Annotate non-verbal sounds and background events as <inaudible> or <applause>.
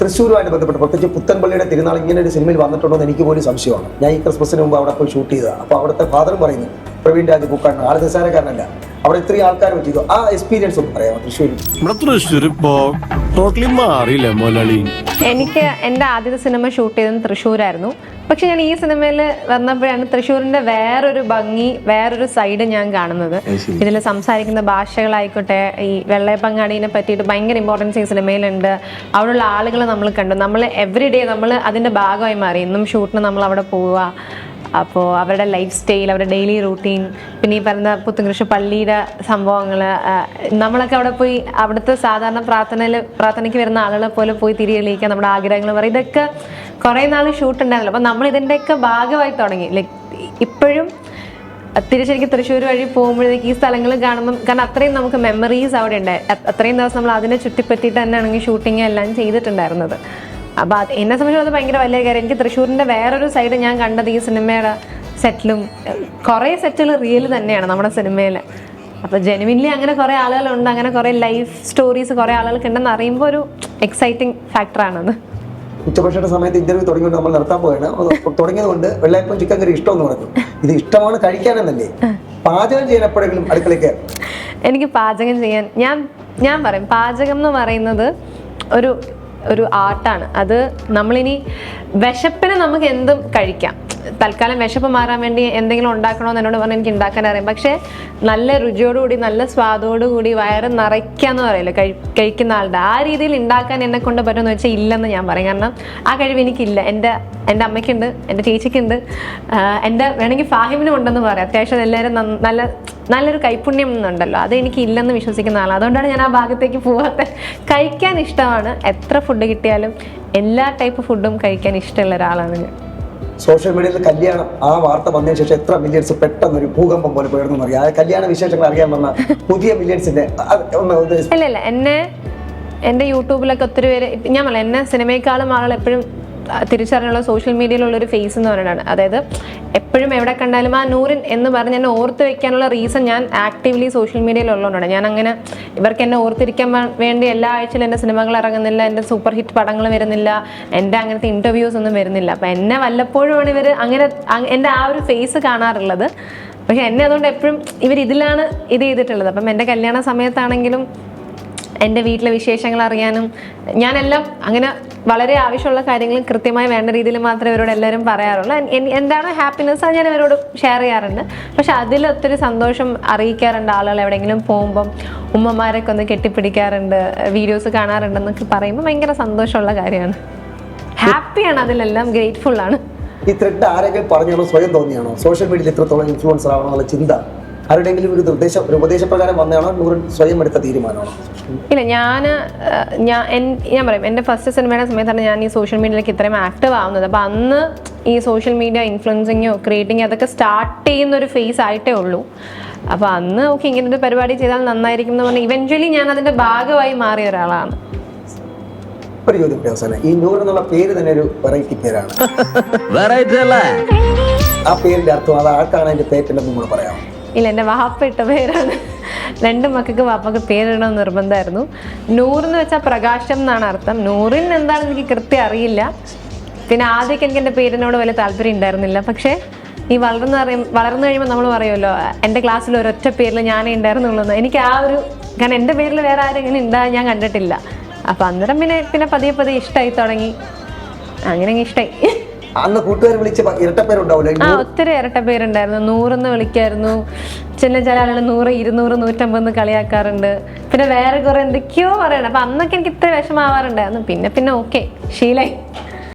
തൃശ്ശൂരുമായിട്ട് ബന്ധപ്പെട്ട് പ്രത്യേകിച്ച് പുത്തൻപള്ളിയുടെ തിരുനാൾ ഇങ്ങനെ ഒരു സിനിമയിൽ വന്നിട്ടുണ്ടോ എന്ന് എനിക്ക് പോലും സംശയമാണ്. ഞാൻ ഈ ക്രിസ്മസിന് മുമ്പ് അവിടെ പോയി ഷൂട്ട് ചെയ്തതാണ്. അപ്പോൾ അവിടുത്തെ ഫാദറും പറയുന്നു പ്രവീൺ രാജ് കുക്കാണ് ആൾ നിസ്സാരക്കാരനല്ല അവിടെ ഇത്രയും ആൾക്കാർ ആ എക്സ്പീരിയൻസ് ഒന്ന് പറയാമോ തൃശ്ശൂരിൽ? നമ്മുടെ തൃശ്ശൂർ ഇപ്പോ ടോട്ടലി മാറിയില്ലേ മൊലാളി എനിക്ക് എന്റെ ആദ്യത്തെ സിനിമ ഷൂട്ട് ചെയ്തത് തൃശ്ശൂരായിരുന്നു. പക്ഷെ ഞാൻ ഈ സിനിമയിൽ വന്നപ്പോഴാണ് തൃശ്ശൂരിന്റെ വേറൊരു ഭംഗി വേറൊരു സൈഡ് ഞാൻ കാണുന്നത്. ഇതിൽ സംസാരിക്കുന്ന ഭാഷകളായിക്കോട്ടെ ഈ വെള്ളയപ്പങ്ങാടീനെ പറ്റിയിട്ട് ഭയങ്കര ഇമ്പോർട്ടൻസ് ഈ സിനിമയിലുണ്ട്. അവിടെയുള്ള ആളുകൾ നമ്മൾ കണ്ടു. നമ്മൾ എവറി ഡേ നമ്മൾ അതിന്റെ ഭാഗമായി മാറി. ഇന്നും ഷൂട്ടിന് നമ്മൾ അവിടെ പോവുക. അപ്പോൾ അവരുടെ ലൈഫ് സ്റ്റൈൽ അവരുടെ ഡെയിലി റൂട്ടീൻ പിന്നെ ഈ പറയുന്ന പുത്തുകൃഷി പള്ളിയുടെ സംഭവങ്ങൾ നമ്മളൊക്കെ അവിടെ പോയി അവിടുത്തെ സാധാരണ പ്രാർത്ഥനയിൽ പ്രാർത്ഥനയ്ക്ക് വരുന്ന ആളുകളെ പോലെ പോയി തിരികെളിയിക്കുക നമ്മുടെ ആഗ്രഹങ്ങൾ പറയും. ഇതൊക്കെ കുറേ നാൾ ഷൂട്ട് ഉണ്ടായിരുന്നല്ലോ. അപ്പോൾ നമ്മൾ ഇതിന്റെയൊക്കെ ഭാഗമായി തുടങ്ങി. ലൈക്ക് ഇപ്പോഴും തിരിച്ചെനിക്ക് തൃശ്ശൂർ വഴി പോകുമ്പോഴേക്ക് ഈ സ്ഥലങ്ങൾ കാണുമ്പം കാരണം അത്രയും നമുക്ക് മെമ്മറീസ് അവിടെ ഉണ്ട്. അത്രയും ദിവസം നമ്മൾ അതിനെ ചുറ്റിപ്പറ്റിയിട്ട് തന്നെയാണെങ്കിൽ ഷൂട്ടിങ് എല്ലാം ചെയ്തിട്ടുണ്ടായിരുന്നത്. അപ്പോൾ അത് എന്നെ സംബന്ധിച്ചത് ഭയങ്കര വലിയ കാര്യം. എനിക്ക് തൃശ്ശൂരിന്റെ വേറൊരു സൈഡ് ഞാൻ കണ്ടത് ഈ സിനിമയുടെ സെറ്റിലും കുറേ സെറ്റുകൾ റിയൽ തന്നെയാണ് നമ്മുടെ സിനിമയിൽ അപ്പോൾ ജെനുവിൻലി അങ്ങനെ കുറേ ആളുകളുണ്ട് അങ്ങനെ കുറേ ലൈഫ് സ്റ്റോറീസ് കുറേ ആളുകൾക്ക് ഉണ്ടെന്ന് അറിയുമ്പോൾ ഒരു എക്സൈറ്റിംഗ് ഫാക്ടറാണത് ഉച്ചഭക്ഷണ സമയത്ത് ഇന്റർവ്യൂ തുടങ്ങിയത് നമ്മൾ നിർത്താൻ പോയാണ് തുടങ്ങിയതുകൊണ്ട് തുടങ്ങിയത് കൊണ്ട് വെള്ളയപ്പം ചിക്കൻ കറി ഇഷ്ടമെന്ന് പറഞ്ഞു. ഇത് ഇഷ്ടമാണ് കഴിക്കാനെന്നല്ലേ? പാചകം ചെയ്യാൻ എപ്പോഴെങ്കിലും അടുക്കളയ്ക്ക്? എനിക്ക് പാചകം ചെയ്യാൻ ഞാൻ ഞാൻ പറയും പാചകം എന്ന് പറയുന്നത് ഒരു ഒരു ആർട്ടാണ് അത് നമ്മളിനി വിശപ്പിന് നമുക്ക് എന്തും കഴിക്കാം. തൽക്കാലം വിശപ്പ് മാറാൻ വേണ്ടി എന്തെങ്കിലും ഉണ്ടാക്കണമെന്ന് എന്നോട് പറഞ്ഞാൽ എനിക്ക് ഉണ്ടാക്കാൻ അറിയാം. പക്ഷേ നല്ല രുചിയോടുകൂടി നല്ല സ്വാദോടുകൂടി വയറ് നിറയ്ക്കാന്ന് പറയില്ല കഴി കഴിക്കുന്ന ആളുടെ. ആ രീതിയിൽ ഉണ്ടാക്കാൻ എന്നെ കൊണ്ട് പറ്റുമെന്ന് വെച്ചാൽ ഇല്ലെന്ന് ഞാൻ പറയും. കാരണം ആ കഴിവ് എനിക്കില്ല. എന്റെ എന്റെ അമ്മയ്ക്കുണ്ട് എന്റെ ചേച്ചിക്കുണ്ട്. എന്റെ വേണമെങ്കിൽ ഫാഹിമിനും ഉണ്ടെന്ന് പറയാം. അത്യാവശ്യം എല്ലാവരും നല്ല നല്ലൊരു കൈപുണ്യം എന്നുണ്ടല്ലോ അത് എനിക്ക് ഇല്ലെന്ന് വിശ്വസിക്കുന്ന ആളാണ് അതുകൊണ്ടാണ് ഞാൻ ആ ഭാഗത്തേക്ക് പോകാത്ത കഴിക്കാൻ ഇഷ്ടമാണ്. എത്ര ഫുഡ് കിട്ടിയാലും എല്ലാ ടൈപ്പ് ഫുഡും കഴിക്കാൻ ഇഷ്ടമുള്ള ഒരാളാണ് ഞാൻ. സോഷ്യൽ മീഡിയയിൽ കല്യാണം ആ വാർത്ത വന്നതിന് ശേഷം എത്ര മില്യൻസ് പെട്ടെന്ന് ഒരു ഭൂകമ്പം പോലെ പോയിരുന്നു അറിയാം. കല്യാണ വിശേഷങ്ങൾ അറിയാൻ വന്ന പുതിയ ഇല്ല എന്നെ എന്റെ യൂട്യൂബിലൊക്കെ ഒത്തിരി പേര് ഞാൻ പറയാം എന്നെ സിനിമയെക്കാളും ആളുകൾ എപ്പോഴും തിരിച്ചറിഞ്ഞുള്ള സോഷ്യൽ മീഡിയയിലുള്ള ഒരു ഫേസ് എന്ന് പറയുന്നതാണ് അതായത് എപ്പോഴും എവിടെ കണ്ടാലും ആ നൂറിൻ എന്ന് പറഞ്ഞ് എന്നെ ഓർത്ത് വെക്കാനുള്ള റീസൺ ഞാൻ ആക്റ്റീവ്ലി സോഷ്യൽ മീഡിയയിൽ ഉള്ളതുകൊണ്ടാണ്. ഞാൻ അങ്ങനെ ഇവർക്ക് എന്നെ ഓർത്തിരിക്കാൻ വേണ്ടി എല്ലാ ആഴ്ചയിലും എന്റെ സിനിമകൾ ഇറങ്ങുന്നില്ല എന്റെ സൂപ്പർ ഹിറ്റ് പടങ്ങൾ വരുന്നില്ല എന്റെ അങ്ങനത്തെ ഇന്റർവ്യൂസ് ഒന്നും വരുന്നില്ല. അപ്പം എന്നെ വല്ലപ്പോഴുമാണ് ഇവർ അങ്ങനെ എന്റെ ആ ഒരു ഫേസ് കാണാറുള്ളത്. പക്ഷെ എന്നെ അതുകൊണ്ട് എപ്പോഴും ഇവർ ഇതിലാണ് ഇത് ചെയ്തിട്ടുള്ളത്. അപ്പം എന്റെ കല്യാണ സമയത്താണെങ്കിലും എന്റെ വീട്ടിലെ വിശേഷങ്ങൾ അറിയാനും ഞാനെല്ലാം അങ്ങനെ വളരെ ആവശ്യമുള്ള കാര്യങ്ങൾ കൃത്യമായി വേണ്ട രീതിയിൽ മാത്രമേ ഇവരോട് എല്ലാവരും പറയാറുള്ളൂ. എന്താണ് ഹാപ്പിനെസ് അത് ഞാൻ ഇവരോട് ഷെയർ ചെയ്യാറുണ്ട്. പക്ഷെ അതിൽ ഒത്തിരി സന്തോഷം അറിയിക്കാറുണ്ട് ആളുകൾ എവിടെയെങ്കിലും പോകുമ്പം ഉമ്മമാരൊക്കെ ഒന്ന് കെട്ടിപ്പിടിക്കാറുണ്ട് വീഡിയോസ് കാണാറുണ്ടെന്നൊക്കെ പറയുമ്പോൾ ഭയങ്കര സന്തോഷമുള്ള കാര്യമാണ്. ഹാപ്പിയാണ് അതിലെല്ലാം ഗ്രേറ്റ്ഫുൾ ആണ്. ഈ ത്രെഡ് ആരെങ്കിലും പറഞ്ഞാണോ? സ്വയം തോന്നിയാണോ? സോഷ്യൽ മീഡിയയിൽ ഇത്രത്തോളം ഇൻഫ്ലുവൻസർ ആവണമെന്നുള്ള ചിന്ത? ആരുടെയെങ്കിലും ഒരു നിർദ്ദേശം ഒരു ഉപദേശപ്രകാരം വന്നതാണോ? നൂറിൻ സ്വയം എടുത്ത തീരുമാനമാണോ? ഇല്ല ഞാൻ ഞാൻ ഞാൻ പറയും എന്റെ ഫസ്റ്റ് സിനിമയുടെ സമയത്താണ് ഞാൻ ഈ സോഷ്യൽ മീഡിയയിലേക്ക് ഇത്രയും ആക്റ്റീവ് ആവുന്നത്. അപ്പോൾ അന്ന് ഈ സോഷ്യൽ മീഡിയ ഇൻഫ്ലുവൻസിങ്ങോ ക്രിയേറ്റിങ്ങോ അതൊക്കെ സ്റ്റാർട്ട് ചെയ്യുന്ന ഒരു ഫേസ് ആയിട്ടേ ഉള്ളൂ. അപ്പോൾ അന്ന് ഓക്കെ ഇങ്ങനെ ഒരു പരിപാടി ചെയ്താൽ നന്നായിരിക്കും എന്ന് പറഞ്ഞാൽ ഇവൻച്വലി ഞാൻ അതിന്റെ ഭാഗമായി മാറിയ ഒരാളാണ്. ഒരു ചോദ്യം അവസാനം ഈ നൂറ് എന്നുള്ള പേര് തന്നെ ഒരു വെറൈറ്റി പേരാണ്. <laughs> വെറൈറ്റി അല്ല? ആ പേരിന്റെ അർത്ഥം അത് ആർക്കാണ് അതിന്റെ പേറ്റെന്ന് നമ്മൾ പറയാം? ഇല്ല എന്റെ വാപ്പ ഇട്ട പേരാണ്. രണ്ട് മക്കൾക്ക് വാപ്പക്ക് പേരിടണം നിർബന്ധമായിരുന്നു. നൂറെന്ന് വെച്ചാൽ പ്രകാശം എന്നാണ് അർത്ഥം. നൂറിന് എന്താണെന്ന് എനിക്ക് കൃത്യം അറിയില്ല. പിന്നെ ആദ്യമൊക്കെ എനിക്ക് എന്റെ പേരിനോട് വലിയ താല്പര്യം ഉണ്ടായിരുന്നില്ല. പക്ഷേ ഈ വളർന്ന് അറിയും വളർന്നു കഴിയുമ്പോൾ നമ്മൾ പറയുമല്ലോ എന്റെ ക്ലാസ്സിൽ ഒരൊറ്റ പേരിൽ ഞാനേ ഉണ്ടായിരുന്നുള്ളൂ. എനിക്ക് ആ ഒരു കാരണം എന്റെ പേരിൽ വേറെ ആരും ഇങ്ങനെ ഉണ്ടാകാൻ ഞാൻ കണ്ടിട്ടില്ല. അപ്പം അന്നേരം പിന്നെ പിന്നെ പതിയെ പതിയെ ഇഷ്ടമായി തുടങ്ങി. അങ്ങനെ അങ്ങ് ഇഷ്ടമായി അന്ന് കൂട്ടുകാർ വിളിച്ച ഇരട്ടപ്പേരുണ്ടാവില്ല ഒത്തിരി ഇരട്ട പേരുണ്ടായിരുന്നു നൂറെന്ന് വിളിക്കായിരുന്നു. ചില ചില ആളുകൾ നൂറ് ഇരുന്നൂറ് നൂറ്റമ്പത് കളിയാക്കാറുണ്ട്. പിന്നെ വേറെ കുറെ എന്തൊക്കെയോ പറയണം. അപ്പൊ അന്നൊക്കെ എനിക്ക് ഇത്ര വിഷമാവാറുണ്ടായിരുന്നു പിന്നെ പിന്നെ ഓക്കെ ശീലായി.